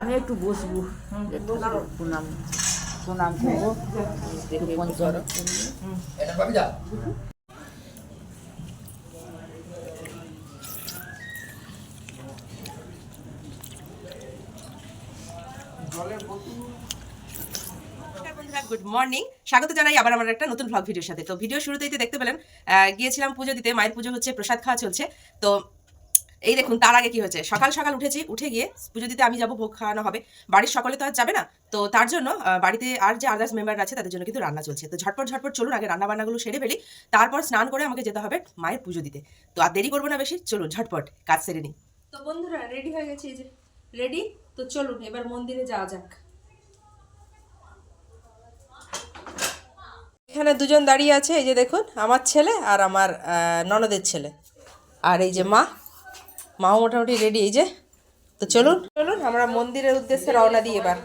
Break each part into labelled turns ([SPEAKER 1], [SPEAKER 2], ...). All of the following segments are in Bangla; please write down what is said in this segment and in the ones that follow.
[SPEAKER 1] আমি একটু বসবো। একটু প্রণাম প্রণাম করব।
[SPEAKER 2] Good morning. স্বাগত জানাই আবার আমার একটা নতুন ব্লগ ভিডিওর সাথে। তো ভিডিও শুরুতেই দেখতে পেলেন আহ, গিয়েছিলাম পুজো দিতে। মায়ের পুজো হচ্ছে প্রসাদ খাওয়া চলছে। তো এই দেখুন, তার আগে কি হয়েছে? সকাল সকাল উঠেছি, উঠে গিয়ে পুজো দিতে আমি যাব, ভোগ খাওয়ানো হবে। বাড়ির সকলে তো আর যাবে না। তো তার জন্য বাড়িতে আর যে আদার্স মেম্বার আছে, তাদের জন্য কিন্তু রান্না চলছে। তো ঝটপট ঝটপট চলুন, আগে রান্না বান্নাগুলো সেরে ফেলি। তারপর স্নান করে আমাকে যেতে হবে মায়ের পুজো দিতে তো আর দেরি করব না বেশি, চলুন, ঝটপট, কাজ সেরে নিই।
[SPEAKER 3] তো বন্ধুরা রেডি হয়ে গেছে এই যে। রেডি তো চলুন, এবার মন্দিরে যাওয়া যাক। এখানে দুজন দাঁড়িয়ে আছে, এই যে দেখুন, আমার ছেলে আর আমার ননদের ছেলে। আর এই যে মা। মাও মোটামুটি রেডি এই যে। তো চলুন চলুন আমরা মন্দিরের উদ্দেশ্যে রওনা দিই এবার।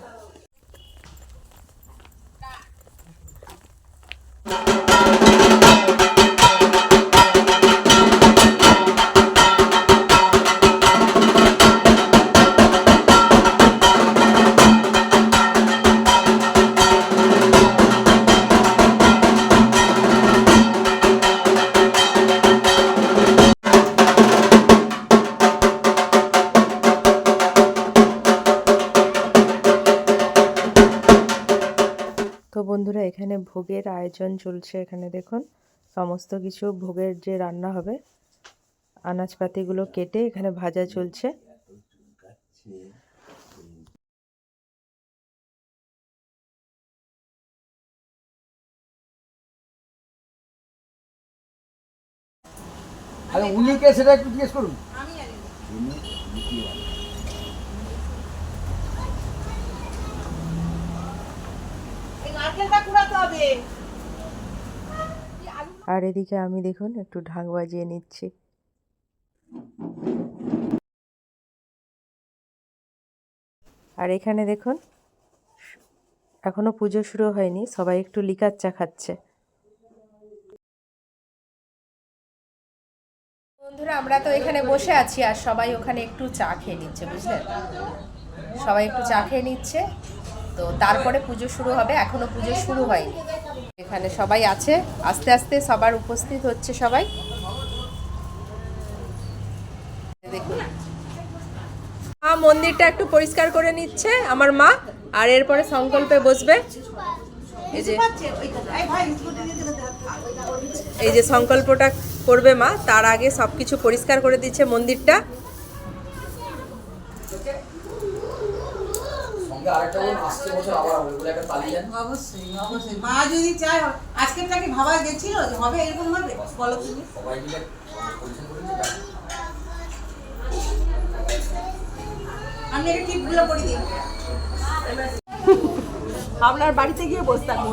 [SPEAKER 4] বন্ধুরা এখানে ভোগের আয়োজন চলছে এখানে দেখুন। সমস্ত কিছু ভোগের যে রান্না হবে আনাজপাতিগুলো কেটে এখানে ভাজা চলছে।
[SPEAKER 5] আরে উনি কে সেটা একটু জিজ্ঞেস করুন।
[SPEAKER 4] আর এদিকে আমি দেখুন, একটু ঢাক বাজিয়ে নিচ্ছি। আর এখানে দেখুন, এখনও পুজো শুরু হয়নি, সবাই একটু লিকার চা খাচ্ছে।
[SPEAKER 3] বন্ধুরা, আমরা তো এখানে বসে আছি, আর সবাই ওখানে একটু চা খেয়ে নিচ্ছে, বুঝলেন? সবাই একটু চা খেয়ে নিচ্ছে। তো তারপরে পুজো শুরু হবে, এখনও পুজো শুরু হয়নি। এখানে সবাই আছে, আস্তে আস্তে সবার উপস্থিত হচ্ছে সবাই। দেখুন। মন্দিরটা একটু পরিষ্কার করে নিচ্ছে, আমার মা, আর এরপরে সংকল্পে বসবে। এই যে সংকল্পটা করবে মা, তার আগে সব কিছু পরিষ্কার করে দিচ্ছে মন্দিরটা।
[SPEAKER 5] সঙ্গে আরেকটা বলুন আসছে বছর আবার হবে বলে একটা তালি দেন।
[SPEAKER 6] অবশ্যই অবশ্যই। মা যদি চায় আজকেরটা কি ভাবা গেছিল যে হবে এরকম হবে? বলো তুমি।
[SPEAKER 5] সবাই মিলে পরিশ্রম করে দিতে পারি।
[SPEAKER 6] আমি এটা টিপগুলো করে দিই।
[SPEAKER 3] আপনার বাড়িতে গিয়ে বসে থাকব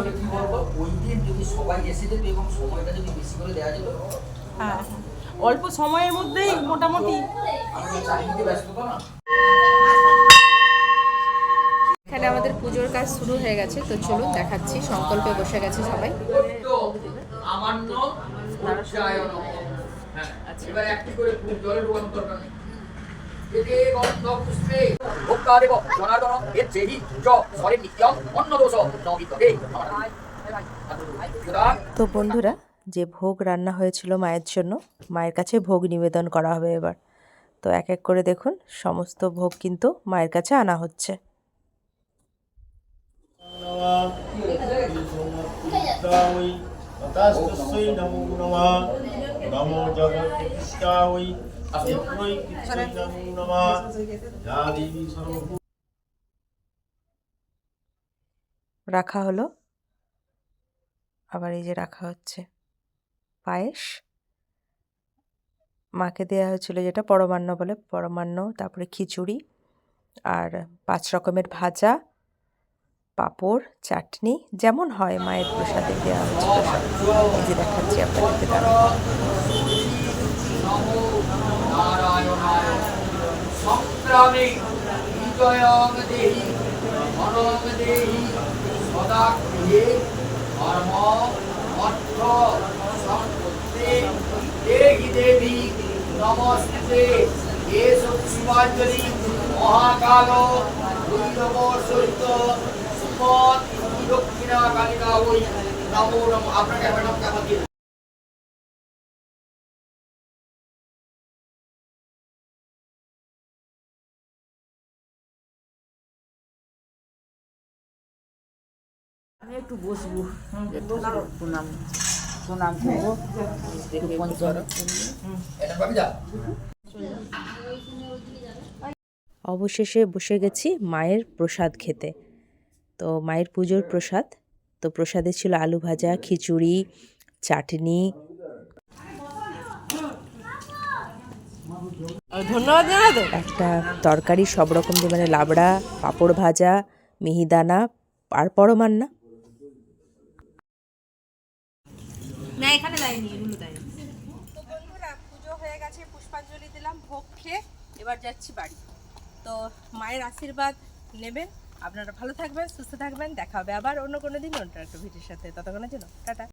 [SPEAKER 5] ওই দিন যদি সবাই এসে যেত এবং সময়টা যদি বেশি করে দেওয়া যেত
[SPEAKER 3] হ্যাঁ। অল্প সময়ের মধ্যেই মোটামুটি
[SPEAKER 5] আমি ব্যস্ত না।
[SPEAKER 3] এখানে আমাদের পুজোর কাজ শুরু হয়ে গেছে, তো চলুন দেখাচ্ছি। সংকল্পে বসে গেছে সবাই।
[SPEAKER 4] তো বন্ধুরা, যে ভোগ রান্না হয়েছিল মায়ের জন্য, মায়ের কাছে ভোগ নিবেদন করা হবে এবার। তো এক এক করে দেখুন, সমস্ত ভোগ কিন্তু মায়ের কাছে আনা হচ্ছে। রাখা হলো। আবার এই যে রাখা হচ্ছে। পায়েস। মাকে দেওয়া হয়েছিল যেটা পরমান্ন বলে, পরমান্ন, তারপরে খিচুড়ি, আর পাঁচ রকমের ভাজা। পাঁপড়, চাটনি, যেমন হয় মায়ের প্রসাদে দেওয়া সব। এই যে দেখাচ্ছি আপনাদেরকে
[SPEAKER 5] দেবী মহাকাল সহিত সুমত দক্ষিণা কালিকা ওই নমো নম আপনাকে ম্যাডাম কামা দিয়ে
[SPEAKER 1] আমি একটু বসবো। একটু প্রণাম প্রণাম করব। একটু পঞ্চায়েত
[SPEAKER 4] অবশেষে বসে গেছি মায়ের প্রসাদ খেতে। তো মায়ের পুজোর প্রসাদ। তো প্রসাদে ছিল আলু ভাজা খিচুড়ি চাটনি।
[SPEAKER 3] ধন্যবাদ
[SPEAKER 4] একটা তরকারি সব রকম দিয়ে মানে লাবড়া পাঁপড় ভাজা মিহিদানা আর পরমান্না
[SPEAKER 3] না? এখানে দেয়নি এগুলো দেয়নি। তো বন্ধুরা পুজো হয়ে গেছে পুষ্পাঞ্জলি দিলাম ভোগ খেয়ে এবার যাচ্ছি বাড়ি। তো মায়ের আশীর্বাদ নেবেন আপনারা ভালো থাকবেন, সুস্থ থাকবেন, দেখা হবে আবার অন্য কোনো দিন অন্য একটা ভিডিওর সাথে। ততক্ষণের জন্য, টাটা।